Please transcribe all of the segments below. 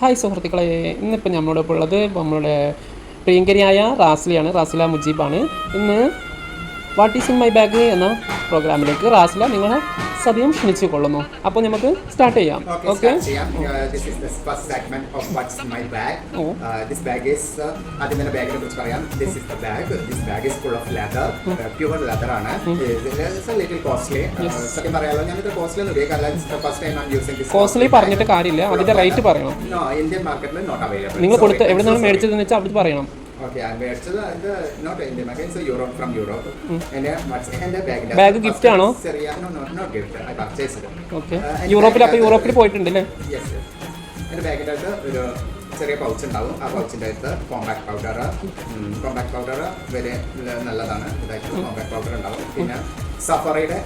Hi സുഹൃത്തുക്കളെ ഇന്നിപ്പോൾ നമ്മളോടൊപ്പം ഉള്ളത് നമ്മളുടെ പ്രിയങ്കരിയായ റാസ്ലിയാണ് റാസ്ല മുജീബാണ്. ഇന്ന് what is in my bag എന്ന പ്രോഗ്രാമിലേക്ക് റാസില നിങ്ങളെ സദ്യം ക്ഷണിച്ചു കൊള്ളുന്നു അപ്പോൾ നമുക്ക് സ്റ്റാർട്ട് ചെയ്യാം. ഓക്കെ start ചെയ്യാം. This is the first segment of what's in my bag. This bag is ആദ്യം തന്നെ ബാഗിനെ കുറിച്ച് പറയാം. This is the bag this bag is full of leather pure leather ആണ്. ലിറ്റിൽ കോസ്റ്റ്ലി സത്യം പറയാലോ ഞാൻ ഇത് കോസ്റ്റ്ലി ഒന്നും ഉപയോഗിക്കാറില്ല. ഫസ്റ്റ് ടൈം ആണ് യൂസിംഗ് ദിസ് കോസ്റ്റ്ലി പറഞ്ഞിട്ട് കാര്യമില്ല. അതിന്റെ റേറ്റ് പറയണം. നോ ഇന്ത്യൻ മാർക്കറ്റിൽ നോട്ട് അവൈലബിൾ നിങ്ങൾ കൊടുത്ത് എവിടെ നിന്നാണ് മേടിച്ചതെന്ന് വെച്ചാൽ അവിടെ പറയണം. എന്റെ ബാഗിന്റെ Bag gift ആണോ? ഗിഫ്റ്റ് യൂറോപ്പിൽ അപ്പൊ യൂറോപ്പിൽ പോയിട്ടുണ്ട് അല്ലേ എന്റെ ബാഗിന്റെ അകത്ത് ഒരു ചെറിയ പൗച്ച് ഉണ്ടാവും. ആ പൗച്ചിന്റെ അകത്ത് കോമ്പാക്ട് പൗഡർ കോമ്പാക്ട് പൗഡർ വരെ നല്ലതാണ്. ഇതായിട്ട് കോമ്പാക്ട് പൗഡർ ഉണ്ടാവും. പിന്നെ സഫറിയുടെ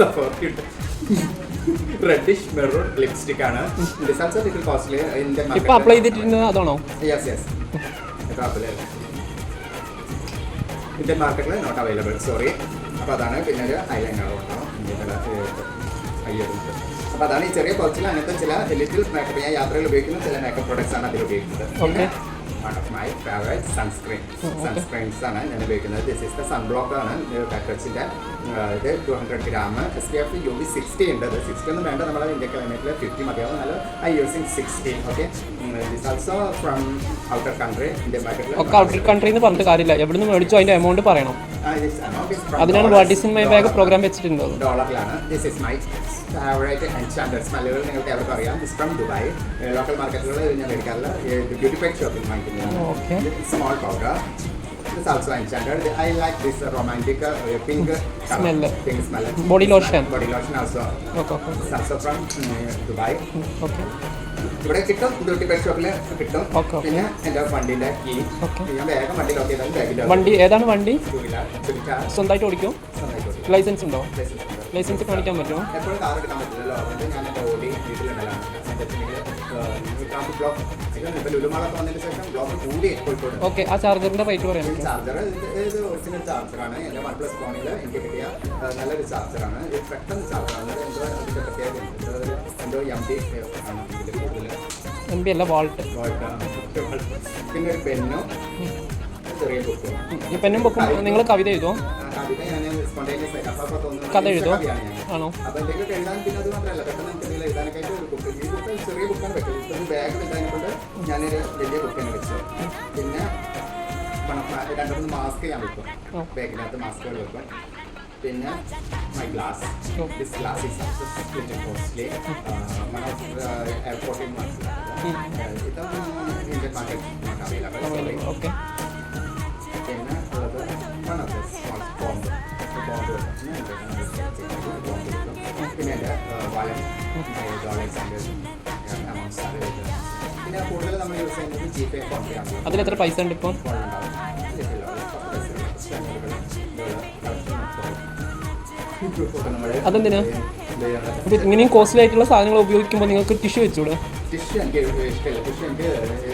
സഫറിയുടെ റെഡിഷ് മെറൂൺ ലിപ്സ്റ്റിക് ആണ്. ഡിസൈൻസ് ലിറ്റിൽ കോസ്റ്റ്ലി ഇന്ത്യൻ ഇപ്പോൾ അപ്ലൈ ചെയ്തിട്ടുള്ളത് അതാണോ? യെസ് യെസ് ഇന്ത്യൻ മാർക്കറ്റിൽ നോട്ട് അവൈലബിൾ സോറി അപ്പോൾ അതാണ് പിന്നെ ഒരു ഐലൈനർ ഉണ്ടാവും അയ്യത് അപ്പോൾ അതാണ് ഈ ചെറിയ പൗച്ചിൽ അങ്ങനത്തെ ചില ലിറ്റിൽ മേക്കപ്പ് ഞാൻ യാത്രയിൽ ഉപയോഗിക്കുന്ന ചില മേക്കപ്പ് പ്രോഡക്ട്സ് ആണ് അതിൽ ഉപയോഗിക്കുന്നത്. One of my favourite sunscreen sunscreens ആണ് ഞാൻ ഉപയോഗിക്കുന്നത്. ദിസ് ഇസ് ദ സൺബ്ലോക്ക് ആണ്. പാക്കറ്റ്സിന്റെ ഇത് two hundred gram S P F U B sixty ഉണ്ട്. സിക്സ്റ്റി ഒന്നും വേണ്ട. നമ്മുടെ ഇന്ത്യ ക്ലൈമറ്റിൽ ഫിഫ്റ്റി മതിയാവും. നല്ല I using sixty okay from outer country ഒക്കെ എന്ന് പറഞ്ഞിട്ട് കാര്യമില്ല. എവിടുന്ന് മേടിച്ചു അതിന്റെ എമൗണ്ട് പറയണം. അതിനാണ് what is in my bag program വെച്ചിട്ടുണ്ടോ? ഡോളറിലാണ് this is my favourite enchanter സ്മെല്ലുകൾ നിങ്ങൾക്ക് എവർക്കും അറിയാം. ദിസ് ഫ്രം ദുബായ് ലോക്കൽ മാർക്കറ്റുകളിൽ ഞാൻ മേടിക്കാറില്ല ബ്യൂട്ടി പെക് ഷോപ്പിൽ Okay. വാങ്ങിക്കുന്നതാണ് സ്മോൾ പൗഡർ ഇത് south I like this romantic pink smell pink smell body lotion body lotion also സൾസോ from Dubai okay ഇവിടെ കിട്ടും. ഡ്യൂട്ടി പെറ്റ് ഷോപ്പിൽ കിട്ടും. പിന്നെ എന്റെ വണ്ടിന്റെ കീ ഞാൻ വേഗം വണ്ടി ലോക്ക് ചെയ്താലും വണ്ടി ഏതാണ് വണ്ടി? സ്വന്തമായിട്ട് ഓടിക്കും. ലൈസൻസ് ഉണ്ടോ. ലൈസൻസ് കാണിക്കാൻ പറ്റുമോ? എപ്പോഴും കാർ എടുക്കാൻ പറ്റില്ലല്ലോ. അതുകൊണ്ട് ഞാൻ എന്റെ ഓടി വീട്ടിലുണ്ടല്ലാണ് ട്രാഫിക് ബ്ലോക്ക് ഇപ്പം ലുലുമാളൊക്കെ വന്നതിന് ശേഷം ബ്ലോക്ക് കൂടി കോഴിക്കോട് ഓക്കെ ആ ചാർജറിന്റെ റേറ്റ് പറയാം ചാർജർ ഇത് ഒറിജിനൽ ചാർജറാണ്. എന്റെ വൺ പ്ലസ് ഫോണിൽ എനിക്ക് കിട്ടിയ നല്ലൊരു ചാർജറാണ്. ഇത് പെട്ടെന്ന് ചാർജറാണ് എന്തോ അതിന്റെ പ്രത്യേകത ഉണ്ട്. എന്തോ എം ഡി ആണ് ഇതിൽ കൂടുതൽ എം ബി അല്ല വാൾട്ട്. പിന്നെ ഒരു പെന്നും ചെറിയ ബുക്കും പെന്നും ബുക്കും നിങ്ങൾ കവിത എഴുതോ? കഥ എഴുതോ? ആണോ? പിന്നെ രണ്ട് മൂന്ന് മാസ്ക് ഞാൻ വെക്കും. ബാഗിനകത്ത് മാസ്കുകൾ വെക്കും. പിന്നെ my glass this glass is little mostly എയർപോർട്ടിൽ ഇതൊന്നും Indian market available okay wallet dollars പിന്നെ കൂടുതൽ നമ്മൾ യൂസ് ചെയ്യുന്നത് ജി പേ ഫോൺ പേ ആണ് അതിൽ എത്ര പൈസ ഉണ്ട് ഇപ്പം? അതെന്തിനാ? ഇങ്ങനെയും കോസ്റ്റ്ലി ആയിട്ടുള്ള സാധനങ്ങൾ ഉപയോഗിക്കുമ്പോൾ നിങ്ങൾക്ക് ടിഷ്യൂ വെച്ചൂടെ? ടിഷ്യൂ എനിക്ക് ഇഷ്ടമില്ല. ടിഷ്യൂ എനിക്ക്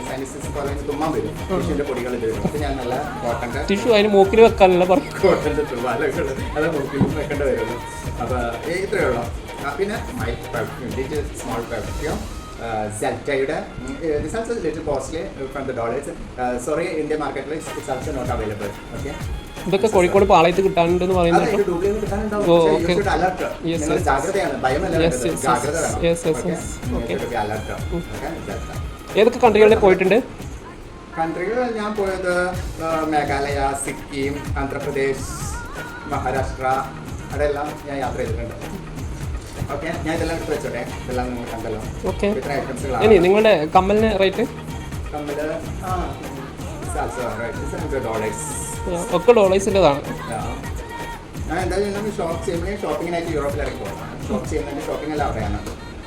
സൈനിസിസ് പോലെ തുമ്മാൻ വരും. ടിഷ്യൂന്റെ പൊടികൾ ഇത് വരും. അപ്പോൾ ഞാൻ നല്ല കോട്ടന്റെ ടിഷ്യൂ അതിന് മൂക്കിൽ വെക്കാനല്ല പറഞ്ഞു കോട്ടന്റെ അത് വെക്കേണ്ടി വരുള്ളൂ അപ്പോൾ ഇത്രയേ ഉള്ളൂ. പിന്നെ my perfume little small perfume സെൽറ്റയുടെ this also little costly from the dollars sorry Indian മാർക്കറ്റിൽ it's also not available okay ഇതൊക്കെ കോഴിക്കോട് പാളയത്ത് കിട്ടാനുണ്ടെന്ന് അതെ പറയുന്നത്. ഏതൊക്കെ കൺട്രികളിൽ പോയിട്ടുണ്ട്? കൺട്രികൾ ഞാൻ പോയത് മേഘാലയ സിക്കിം ആന്ധ്രാപ്രദേശ് മഹാരാഷ്ട്ര അവിടെയെല്ലാം ഞാൻ യാത്ര ചെയ്തിട്ടുണ്ട്. ഓക്കെ ഞാൻ ഇതെല്ലാം എടുത്ത് വെച്ചോട്ടെ. ഇതെല്ലാം നിങ്ങൾ കണ്ടല്ലോ. ഓക്കെ ഇത്ര ഇനി നിങ്ങളുടെ കമ്മലിന് റേറ്റ് കമ്മൽ ഒക്കെ ഡോളേഴ്സിന്റെതാണ് ഞാൻ എന്തായാലും നമ്മൾ ഷോപ്പ് ചെയ്യുമ്പോൾ ഷോപ്പിങ്ങിനായിട്ട് പോകണം ഷോപ്പ് ഷോപ്പിംഗ് എല്ലാം അവിടെയാണ്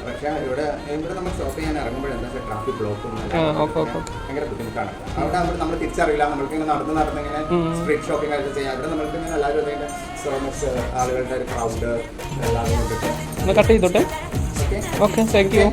പക്ഷേ ഇവിടെ ഇവിടെ നമ്മൾ ഷോപ്പ് ചെയ്യാൻ വെച്ചാൽ ട്രാഫിക് ബ്ലോക്കും ആ, ഓക്കെ, ഓക്കെ, ഓക്കെ. ഭയങ്കര ബുദ്ധിമുട്ടാണ്. അവിടെ നമ്മൾ നമ്മൾ തിരിച്ചറിയില്ല. നമ്മൾക്ക് ഇങ്ങനെ നടന്ന് നടന്നിങ്ങനെ സ്ട്രീറ്റ് ഷോപ്പിംഗ് ആയിട്ട് ചെയ്യാം. അവിടെ നമ്മൾക്ക് ഇങ്ങനെ എല്ലാവരും അതിന്റെ സോ മച്ച് ആളുകളുടെ ഒരു ക്രൗഡ് എല്ലാവരും കൊണ്ടിട്ട് ഒന്ന് കട്ട് ചെയ്തോട്ടെ ഓക്കെ ഓക്കെ താങ്ക് യു